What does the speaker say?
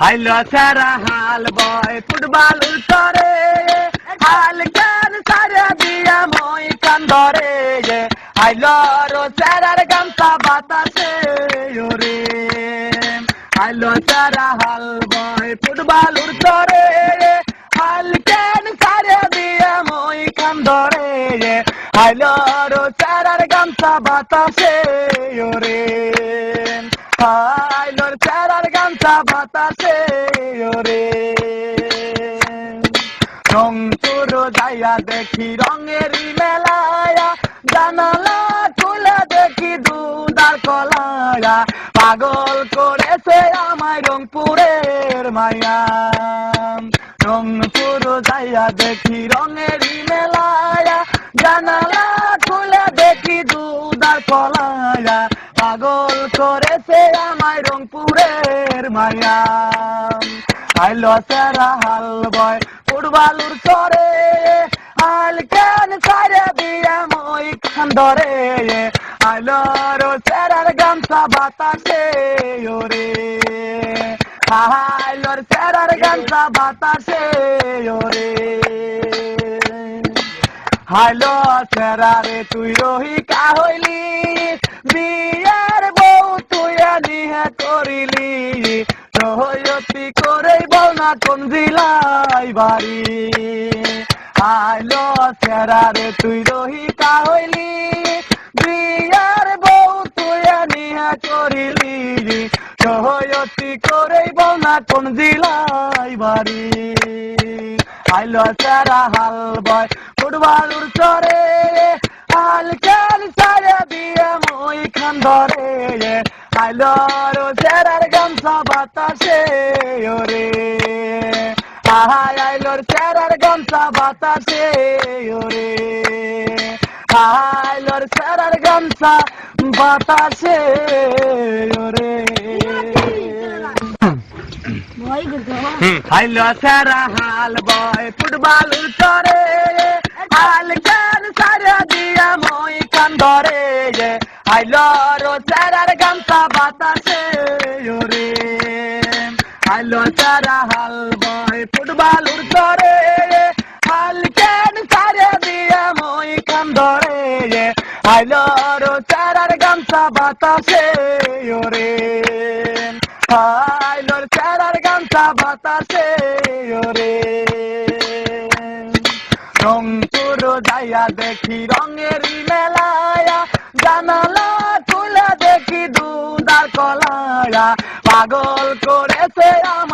হাইলো সারা হাল বয়, ফুটবল উত্তরে। হাল কেন সারা দিয়া মই কান্দরে? হাইলো রো সারার গামছা বাতাসে, ওরে। হাইলো সারা হাল বয়, ফুটবল উত্তরে। হাল কেন সারা দিয়া মই কান্দরে? হাইলো রো সারার গামছা বাতাসে চারার গামছা বাতাসে, ওরে। রংপুর যাইয়া দেখি রঙের মেলায়া। জানালা খুলে দেখি দুদার কলায়া। পাগল করেছে আমায় রংপুরের মায়া। রংপুর যাইয়া দেখি রঙের মেলায়া। জানালা খুলে দেখি দুদার কলায়া। পাগল করেছে আমায় রংপুরের মায়া আইলো সেরা হাল বয় ফুটবালুর চরে। আল কেন সারে দিয়ে মই খান্দরে আইলো রো সেরার গামছা বাতাসে, ওরে। আইলোর সেরার গামছা বাতাসে, ওরে। হাইলো সেরারে তুই রহিকা হইলি। রহয়তি করে বল না কোন জিলাই বাড়ি। হাইলো সেরারে তুই রহিকা হইলি, বিয়ার বউ তুই নিহে করিলি। রহয়তি করে বল না কোন জিলাই বাড়ি। আইলো সারা হাল বয় ফুটবলুর চরে হাল খেল সারে দিয়ে মই খান ধরে। আইলো গামছা বাতাসে ওরে। আহাই আইলোর সেরার গামছা বাতাসে ওরে। আইলোর গামছা বাতাসে ওরে। হাইলো সারা হাল বয় ফুটবল চরে। হাল কেন সারা দিয়া মই কান্দরে হাইলো রো গামছা বাতাসে সারা হাল বয় ফুটবল চরে হাল কেন সারা দিয়া মই কান্দরে? হাইলো রো সারার গামছা বাতাসে, ওরে। হাইলোর চারার গামছা বাতাসে, ওরে। রংপুর যাইয়া দেখি রঙের মেলায়া। জানালা খুলে দেখি দুদার কলায়া। পাগল করেছে আমায় রং